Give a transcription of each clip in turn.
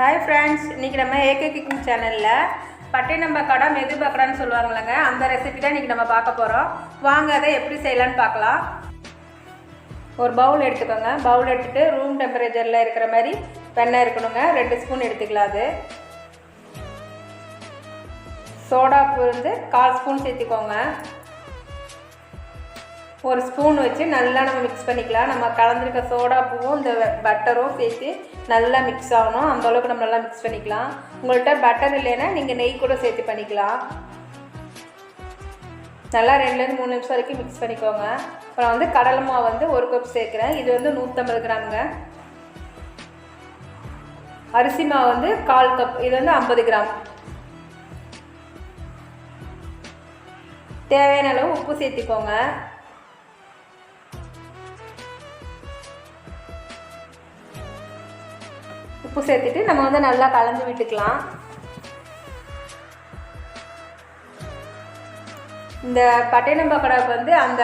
Hi friends இன்றைக்கி நம்ம AK cooking சேனலில் பட்டினம்ப கடை மெது பக்கடான்னு சொல்லுவாங்களங்க அந்த ரெசிபி தான் இன்றைக்கி நம்ம பார்க்க போகிறோம் வாங்க அதை எப்படி செய்யலான்னு பார்க்கலாம். ஒரு பவுல் எடுத்துக்கோங்க. பவுல் எடுத்துகிட்டு ரூம் டெம்பரேச்சரில் இருக்கிற மாதிரி வெண்ணெய் இருக்கணுங்க. ரெண்டு ஸ்பூன் எடுத்துக்கலாம் அது. சோடாப்பு வந்து கால் ஸ்பூன் சேர்த்துக்கோங்க. ஒரு ஸ்பூன் வச்சு நல்லா நம்ம மிக்ஸ் பண்ணிக்கலாம். நம்ம கலந்துருக்க சோடா பூவும் இந்த பட்டரும் சேர்த்து நல்லா மிக்ஸ் ஆகணும். அந்த அளவுக்கு நம்ம நல்லா மிக்ஸ் பண்ணிக்கலாம். உங்கள்கிட்ட பட்டர் இல்லைன்னா நீங்கள் நெய் கூட சேர்த்து பண்ணிக்கலாம். நல்லா ரெண்டுலேருந்து மூணு நிமிஷம் வரைக்கும் மிக்ஸ் பண்ணிக்கோங்க. அப்புறம் வந்து கடலை மாவு வந்து ஒரு கப் சேர்க்குறேன். இது வந்து நூற்றம்பது கிராமுங்க. அரிசி மாவு வந்து கால் கப் இது வந்து ஐம்பது கிராம். தேவையான அளவு உப்பு சேர்த்திக்கோங்க. உப்பு சேர்த்துட்டு நம்ம வந்து நல்லா கலந்து விட்டுக்கலாம். இந்த பட்டைனம் பக்கடாவுக்கு வந்து அந்த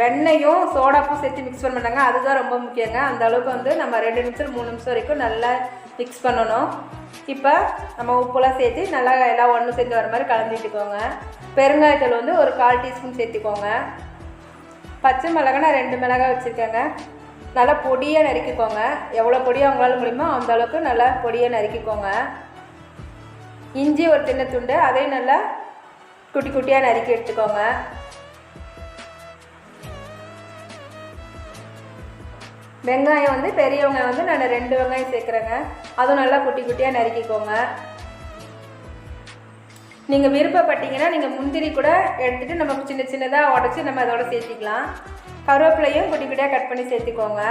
வெண்ணையும் சோடாப்பும் சேர்த்து மிக்ஸ் பண்ண மாட்டாங்க அதுதான் ரொம்ப முக்கியங்க. அந்த அளவுக்கு வந்து நம்ம ரெண்டு நிமிஷம் மூணு நிமிஷம் வரைக்கும் நல்லா மிக்ஸ் பண்ணணும். இப்போ நம்ம உப்புலாம் சேர்த்து நல்லா எல்லாம் ஒன்று சேர்ந்து வர மாதிரி கலந்துட்டுக்கோங்க பெருங்காயத்தூள் வந்து ஒரு கால் டீஸ்பூன் சேர்த்துக்கோங்க. பச்சை மிளகா நான் ரெண்டு மிளகாய் வச்சுருக்கேங்க. நல்லா பொடியாக நறுக்கிக்கோங்க. எவ்வளோ பொடியாக உங்களால் முடியுமோ அந்த அளவுக்கு நல்லா பொடியாக நறுக்கிக்கோங்க. இஞ்சி ஒரு சின்ன துண்டு அதையும் நல்லா குட்டி குட்டியாக நறுக்கி எடுத்துக்கோங்க. வெங்காயம் வந்து பெரியவங்க வந்து நான் ரெண்டு வெங்காயம் சேர்க்குறேங்க. அதுவும் நல்லா குட்டி குட்டியாக நறுக்கிக்கோங்க. நீங்கள் விருப்பப்பட்டீங்கன்னா நீங்கள் முந்திரி கூட எடுத்துகிட்டு நம்ம சின்ன சின்னதாக உடச்சி நம்ம அதோட சேர்த்திக்கலாம். கருவேப்பிலையும் குட்டி குட்டியாக கட் பண்ணி சேர்த்துக்கோங்க.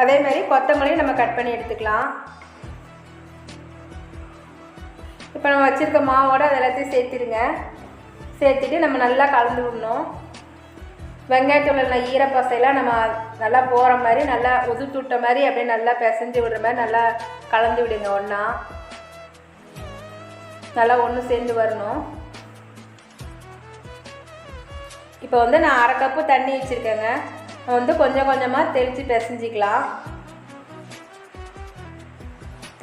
அதே மாதிரி கொத்தமல்லியும் நம்ம கட் பண்ணி எடுத்துக்கலாம். இப்போ நம்ம வச்சுருக்க மாவோட அது எல்லாத்தையும் சேர்த்துருங்க. சேர்த்துட்டு நம்ம நல்லா கலந்து விடணும். வெங்காயத்தூள் நல்லா ஈரப்பசையெல்லாம் நம்ம நல்லா போகிற மாதிரி நல்லா உது விட்ட மாதிரி அப்படியே நல்லா பிசைஞ்சு விடுற மாதிரி நல்லா கலந்து விடுங்க ஒன்றா நல்லா ஒன்று சேர்ந்து வரணும். இப்போ வந்து நான் அரை கப்பு தண்ணி வச்சுருக்கேங்க. வந்து கொஞ்சம் கொஞ்சமாக தெளித்து பிசைஞ்சிக்கலாம்.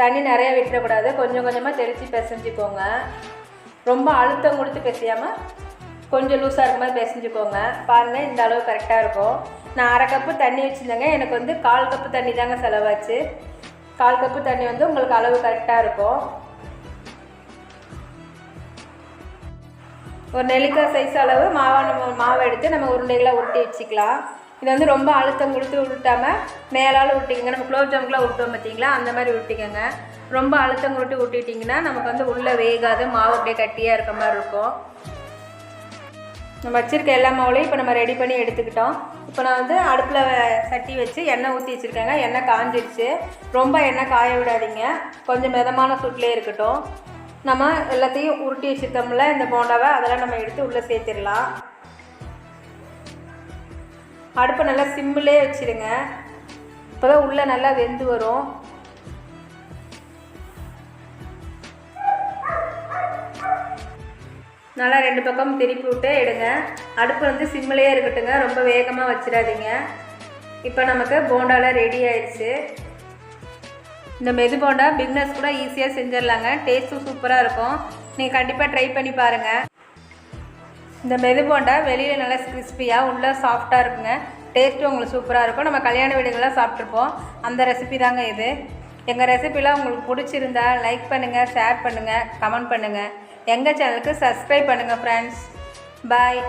தண்ணி நிறையா விட்டுறக்கூடாது. கொஞ்சம் கொஞ்சமாக தெளித்து பிசைஞ்சிக்கோங்க. ரொம்ப அழுத்தம் கொடுத்து பிசையாமல் கொஞ்சம் லூஸாக இருக்க மாதிரி பிசைஞ்சிக்கோங்க. பாருங்கள் இந்த அளவு கரெக்டாக இருக்கும். நான் அரை கப்பு தண்ணி வச்சுருந்தேங்க. எனக்கு வந்து கால் கப்பு தண்ணி தாங்க செலவாச்சு. கால் கப்பு தண்ணி வந்து உங்களுக்கு அளவு கரெக்டாக இருக்கும். ஒரு நெல்லிக்காய் சைஸ் அளவு மாவை நம்ம மாவை எடுத்து நம்ம உருண்டைகளை உருட்டி வச்சுக்கலாம். இது வந்து ரொம்ப அழுத்தம் கொடுத்து உருட்டாமல் மேலால் உருட்டிக்கங்க. நம்ம குலோப் ஜாமுக்குலாம் உருட்டோம் பார்த்தீங்களா? அந்த மாதிரி உருட்டிக்கங்க. ரொம்ப அழுத்தம் கொடுத்து உருட்டிட்டிங்கன்னா நமக்கு வந்து உள்ளே வேகாது மாவு அப்படியே கட்டியாக இருக்க மாதிரி இருக்கும். நம்ம வச்சுருக்க எல்லா மாவுலையும் இப்போ நம்ம ரெடி பண்ணி எடுத்துக்கிட்டோம். இப்போ நான் வந்து அடுப்பில் சட்டி வச்சு எண்ணெய் ஊற்றி வச்சுருக்கேங்க. எண்ணெய் காஞ்சிடுச்சு ரொம்ப எண்ணெய் காய விடாதீங்க. கொஞ்சம் மிதமான சூட்லேயே இருக்கட்டும். நம்ம எல்லாத்தையும் உருட்டி வச்சுருக்கோம்ல இந்த போண்டாவை அதெல்லாம் நம்ம எடுத்து உள்ளே சேர்த்துடலாம். அடுப்பை நல்லா சிம்மிலே வச்சுருங்க இப்போ தான் உள்ளே நல்லா வெந்து வரும். நல்லா ரெண்டு பக்கம் திருப்பி விட்டு எடுங்க. அடுப்பு வந்து சிம்மிலேயே இருக்கட்டுங்க ரொம்ப வேகமாக வச்சிடாதீங்க. இப்போ நமக்கு போண்டாலாம் ரெடி ஆயிடுச்சு. இந்த மெது போண்டா பிக்னஸ் கூட ஈஸியாக செஞ்சிடலாங்க. டேஸ்ட்டும் சூப்பராக இருக்கும். நீங்கள் கண்டிப்பாக ட்ரை பண்ணி பாருங்கள் இந்த மெது போண்டா வெளியில் நல்லா கிறிஸ்பியாக உள்ளே சாஃப்டாக இருக்குங்க. டேஸ்ட்டும் உங்களுக்கு சூப்பராக இருக்கும். நம்ம கல்யாண வீடுகள்லாம் சாப்பிட்ருப்போம் அந்த ரெசிபி தாங்க இது. எங்கள் ரெசிபிலாம் உங்களுக்கு பிடிச்சிருந்தா லைக் பண்ணுங்கள் ஷேர் பண்ணுங்கள் கமெண்ட் பண்ணுங்கள் எங்கள் சேனலுக்கு சப்ஸ்கிரைப் பண்ணுங்கள் ஃப்ரெண்ட்ஸ் பாய்